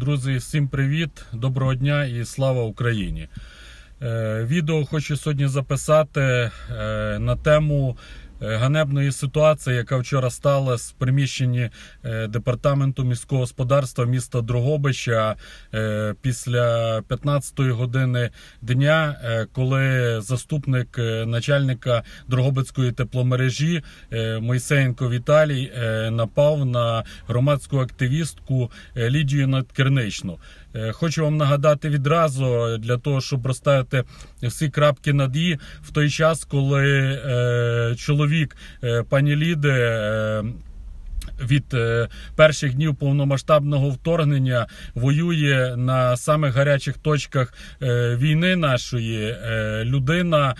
Друзі, всім привіт, доброго дня і слава Україні. Е, Відео хочу сьогодні записати е, на тему ганебної ситуації, яка вчора сталася в приміщенні е, департаменту міського господарства міста Дрогобича е, після 15-ї години дня, е, коли заступник е, начальника Дрогобицької тепломережі е, Мойсеєнко Віталій е, напав на громадську активістку е, Лідію Надкерничну. Е, Хочу вам нагадати відразу е, для того, щоб розставити всі крапки над «і» в той час, коли е, чоловік е, пані Ліди. Від е, перших днів повномасштабного вторгнення воює на самих гарячих точках е, війни нашої. Е, людина,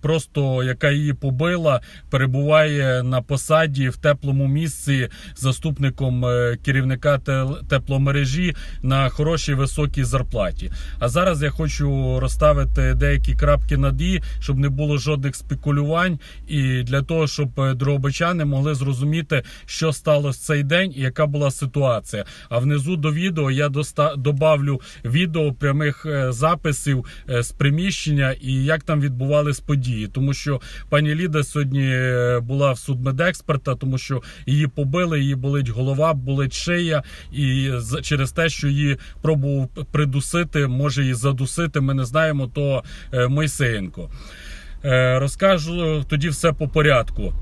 просто яка її побила, перебуває на посаді в теплому місці заступником керівника тепломережі на хорошій високій зарплаті. А зараз я хочу розставити деякі крапки над «і», щоб не було жодних спекулювань, і для того, щоб е, могли зрозуміти, що сталося в цей день і яка була ситуація. А внизу до відео я доста- добавлю відео прямих е, записів е, з приміщення і як там відбувались події. Тому що пані Ліда сьогодні е, була в судмедексперта, тому що її побили, її болить голова, болить шия, і через те, що її пробував придусити, може її задусити. Ми не знаємо, то Мойсеєнко. Розкажу тоді все по порядку.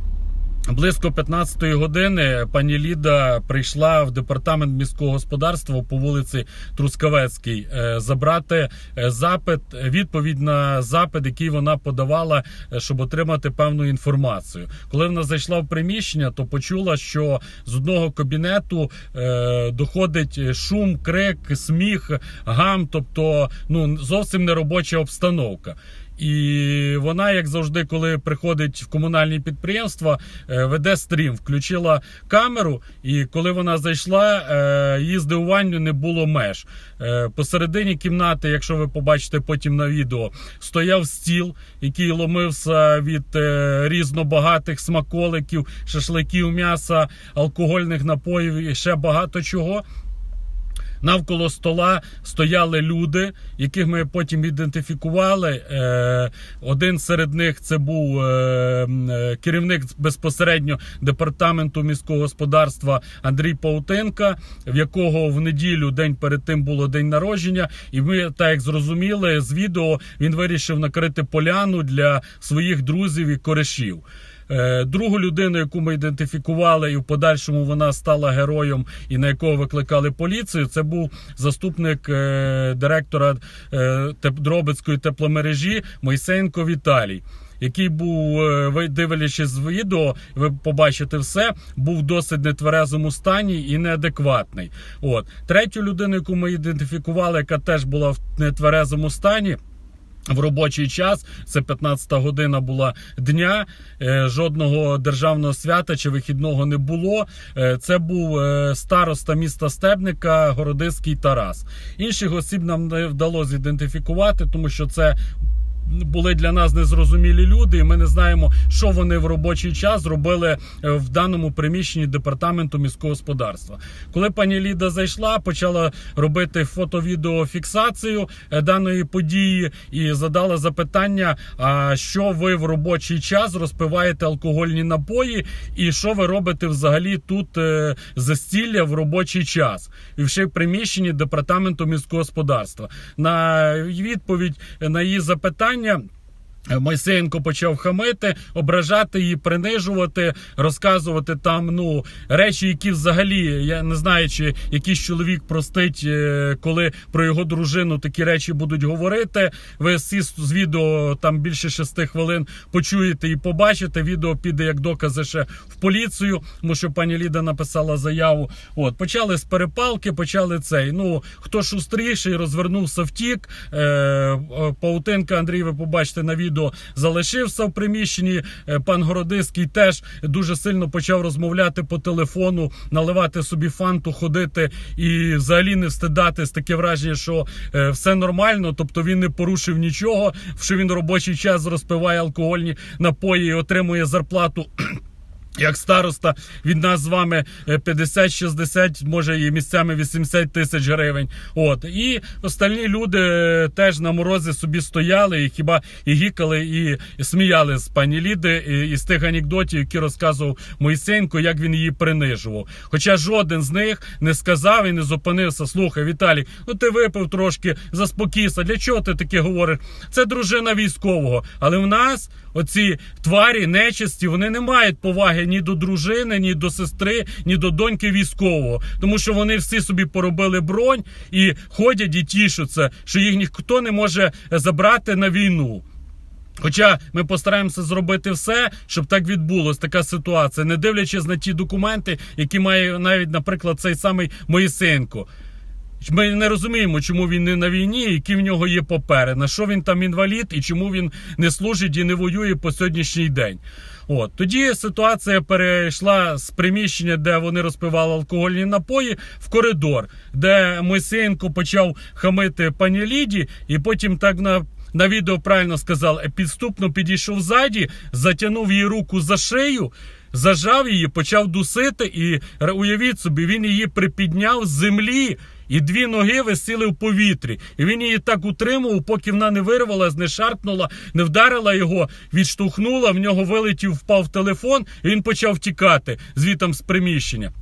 Близько 15-ї години пані Ліда прийшла в департамент міського господарства по вулиці Трускавецькій е, забрати е, запит, відповідь на запит, який вона подавала, е, щоб отримати певну інформацію. Коли вона зайшла в приміщення, то почула, що з одного кабінету доходить шум, крик, сміх, гам, тобто ну зовсім не робоча обстановка. І вона, як завжди, коли приходить в комунальні підприємства, е, веде стрім, включила камеру, і коли вона зайшла, е, її здивуванню не було меж. Е, Посередині кімнати, якщо ви побачите потім на відео, стояв стіл, який ломився від різнобагатих смаколиків, шашликів, м'яса, алкогольних напоїв і ще багато чого. Навколо стола стояли люди, яких ми потім ідентифікували. Е, один серед них це був е, е, керівник безпосередньо департаменту міського господарства Андрій Паутенка, в якого в неділю день перед тим було день народження. І ми, так як зрозуміли, з відео він вирішив накрити поляну для своїх друзів і корешів. Е, Другу людину, яку ми ідентифікували, і в подальшому вона стала героєм, і на якого викликали поліцію, це був заступник е, директора е, Дробицької тепломережі Мойсеєнко Віталій. Який був, ви дивлячись з відео, ви побачите все, був досить нетверезому стані і неадекватний. От третю людину, яку ми ідентифікували, яка теж була в нетверезому стані. В робочий час це 15 година була дня. е, Жодного державного свята чи вихідного не було. Е, Це був е, староста міста Стебника Городиський Тарас. Інших осіб нам не вдалося ідентифікувати, тому що це. Були для нас незрозумілі люди, і ми не знаємо, що вони в робочий час робили е, в даному приміщенні департаменту міського господарства. Коли пані Ліда зайшла, почала робити фото-відеофіксацію е, даної події і задала запитання: а що ви в робочий час розпиваєте алкогольні напої, і що ви робите взагалі тут е, застілля в робочий час, і ще в приміщенні департаменту міського господарства. На відповідь на її запитання. рішенням Мойсеєнко почав хамити, ображати її, принижувати, розказувати там ну речі, які взагалі я не знаю, чи якийсь чоловік простить, е, коли про його дружину такі речі будуть говорити. Ви всі з відео там більше шести хвилин почуєте і побачите. Відео піде як докази ще в поліцію, тому що пані Ліда написала заяву. От почали з перепалки, почали цей. Ну хто шустріший, розвернувся втік. Е, е, Паутинка Андрій, ви побачите на відео, залишився в приміщенні. Е, Пан Городиський теж дуже сильно почав розмовляти по телефону, наливати собі фанту, ходити і взагалі не встидатись. Таке враження, що е, все нормально, тобто він не порушив нічого, що він робочий час розпиває алкогольні напої і отримує зарплату. Як староста від нас з вами е, 50-60, може і місцями 80 тисяч гривень. От і остальні люди е, теж на морозі собі стояли і хіба і гікали, і, сміяли з пані Ліди і, і з тих анекдотів, які розказував Моїсенко, як він її принижував. Хоча жоден з них не сказав і не зупинився. Слухай, Віталій, ну ти випив трошки, заспокійся. Для чого ти таке говориш? Це дружина військового. Але в нас оці тварі нечисті, вони не мають поваги ні до дружини, ні до сестри, ні до доньки військового, тому що вони всі собі поробили бронь і ходять і тішуться, що їх ніхто не може забрати на війну. Хоча ми постараємося зробити все, щоб так відбулось така ситуація, не дивлячись на ті документи, які має навіть, наприклад, цей самий Моїсенко. Ми не розуміємо, чому він не на війні, які в нього є папери, на що він там інвалід і чому він не служить і не воює по сьогоднішній день. От тоді ситуація перейшла з приміщення, де вони розпивали алкогольні напої, в коридор, де Мойсеєнко почав хамити пані Ліді, і потім так на. На відео правильно сказав, підступно підійшов ззаді, затягнув її руку за шию, зажав її, почав дусити, і уявіть собі, він її припідняв з землі, і дві ноги висіли в повітрі. І він її так утримував, поки вона не вирвалась, не шарпнула, не вдарила його, відштовхнула, в нього вилетів, впав телефон, і він почав тікати звітом з приміщення.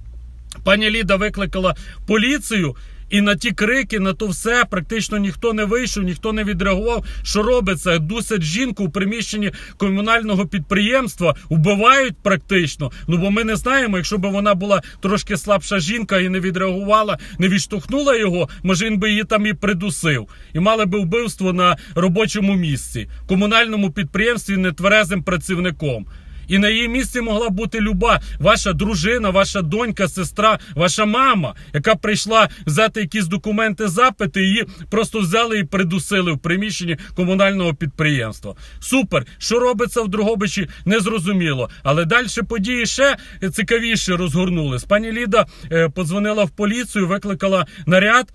Пані Ліда викликала поліцію. І на ті крики, на то все практично ніхто не вийшов, ніхто не відреагував. Що робиться? Дусять жінку в приміщенні комунального підприємства, вбивають практично. Ну бо ми не знаємо, якщо б вона була трошки слабша жінка і не відреагувала, не відштовхнула його, може він би її там і придусив. І мали би вбивство на робочому місці, комунальному підприємстві нетверезим працівником. І на її місці могла бути люба ваша дружина, ваша донька, сестра, ваша мама, яка прийшла взяти якісь документи, запити, її просто взяли і придусили в приміщенні комунального підприємства. Супер, що робиться в Дрогобичі, незрозуміло. Але далі події ще цікавіше розгорнулись. Пані Ліда е, подзвонила в поліцію, викликала наряд.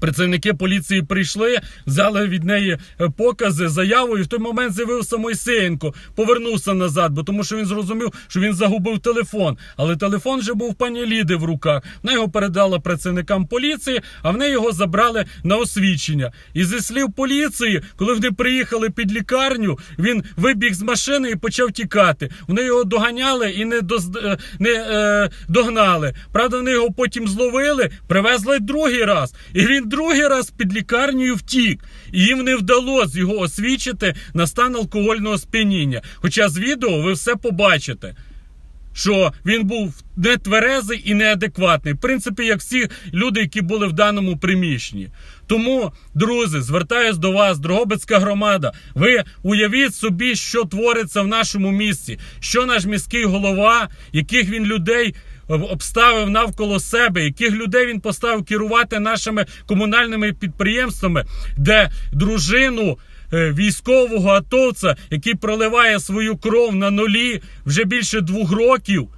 Працівники поліції прийшли, взяли від неї е, покази, заяву, і в той момент з'явився Мойсеєнко, повернувся назад, бо тому що він зрозумів, що він загубив телефон. Але телефон вже був пані Ліди в руках. Вона його передала працівникам поліції, а вони його забрали на освідчення. І зі слів поліції, коли вони приїхали під лікарню, він вибіг з машини і почав тікати. Вони його доганяли і не, доз... е, не е, догнали. Правда, вони його потім зловили, привезли другий раз. І він другий раз під лікарнею втік. І їм не вдалося його освідчити на стан алкогольного сп'яніння. Хоча з відео ви все побачите. Що він був не тверезий і неадекватний, в принципі, як всі люди, які були в даному приміщенні. Тому, друзі, звертаюсь до вас, Дрогобицька громада. Ви уявіть собі, що твориться в нашому місті, що наш міський голова, яких він людей обставив навколо себе, яких людей він поставив керувати нашими комунальними підприємствами, де дружину. е, Військового атовця, який проливає свою кров на нулі вже більше двох років.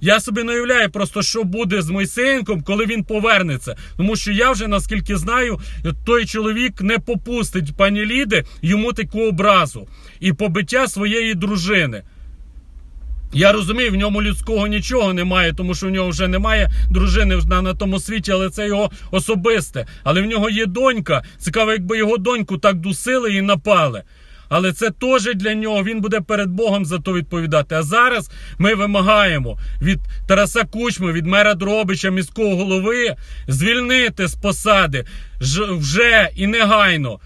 Я собі не уявляю просто, що буде з Мойсеєнком, коли він повернеться. Тому що я вже наскільки знаю, той чоловік не попустить пані Ліди йому таку образу і побиття своєї дружини. Я розумію, в ньому людського нічого немає, тому що в нього вже немає дружини на, на тому світі, але це його особисте. Але в нього є донька. Цікаво, якби його доньку так дусили і напали. Але це теж для нього. Він буде перед Богом за то відповідати. А зараз ми вимагаємо від Тараса Кучми, від мера Дробича, міського голови, звільнити з посади вже і негайно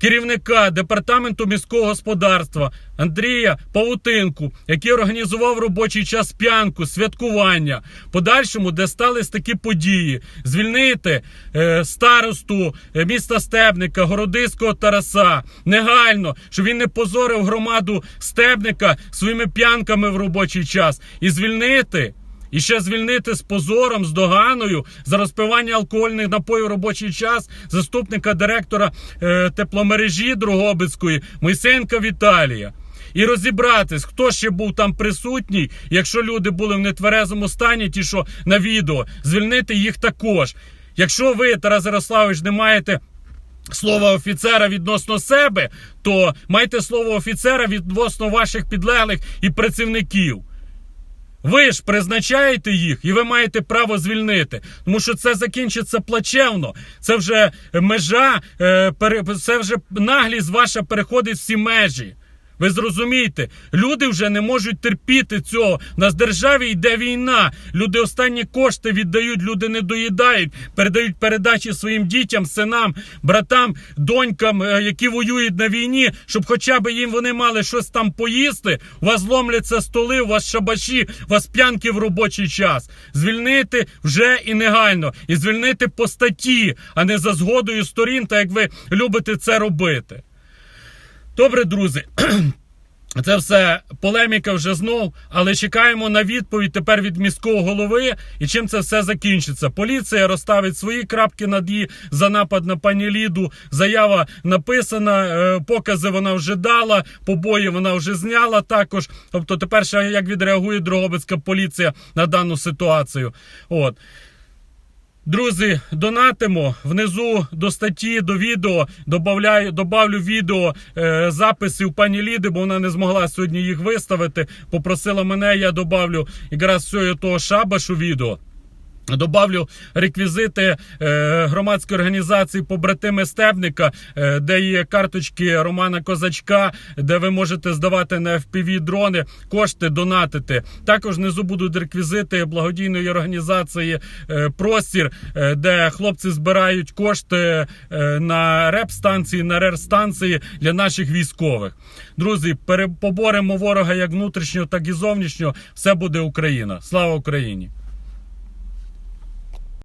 керівника департаменту міського господарства Андрія Павутинку, який організував робочий час п'янку, святкування, подальшому, де стались такі події, звільнити е, старосту е, міста Стебника, Городиського Тараса, негайно, щоб він не позорив громаду Стебника своїми п'янками в робочий час, і звільнити. І ще звільнити з позором, з доганою за розпивання алкогольних напоїв робочий час заступника директора е, тепломережі Дрогобицької Мойсенка Віталія. І розібратись, хто ще був там присутній, якщо люди були в нетверезому стані, ті, що на відео, звільнити їх також. Якщо ви, Тарас Ярославович, не маєте слова офіцера відносно себе, то майте слово офіцера відносно ваших підлеглих і працівників. Ви ж призначаєте їх, і ви маєте право звільнити, тому що це закінчиться плачевно. Це вже межа, е, це вже наглість ваша переходить всі межі. Ви зрозумієте, люди вже не можуть терпіти цього. У нас в державі йде війна. Люди останні кошти віддають, люди не доїдають, передають передачі своїм дітям, синам, братам, донькам, е, які воюють на війні, щоб хоча б їм вони мали щось там поїсти. У вас ломляться столи, у вас шабаші, у вас п'янки в робочий час. Звільнити вже і негайно, і звільнити по статті, а не за згодою сторін, так як ви любите це робити. Добре, друзі. Це все полеміка вже знов, але чекаємо на відповідь тепер від міського голови і чим це все закінчиться. Поліція розставить свої крапки над «і» за напад на пані Ліду. Заява написана, е, покази вона вже дала, побої вона вже зняла також. Тобто, тепер ще як відреагує Дрогобицька поліція на дану ситуацію. От. Друзі, донатимо внизу до статті, до відео добавляю, добавлю відео е, записів пані Ліди, бо вона не змогла сьогодні їх виставити. Попросила мене, я добавлю якраз цього того шабашу відео. Добавлю реквізити е, громадської організації побратими Стебника, е, де є карточки Романа Козачка, де ви можете здавати на FPV дрони, кошти донатити. Також внизу будуть реквізити благодійної організації е, Простір, де хлопці збирають кошти на реп-станції, на рер-станції для наших військових. Друзі, поборемо ворога як внутрішнього, так і зовнішнього. Все буде Україна. Слава Україні!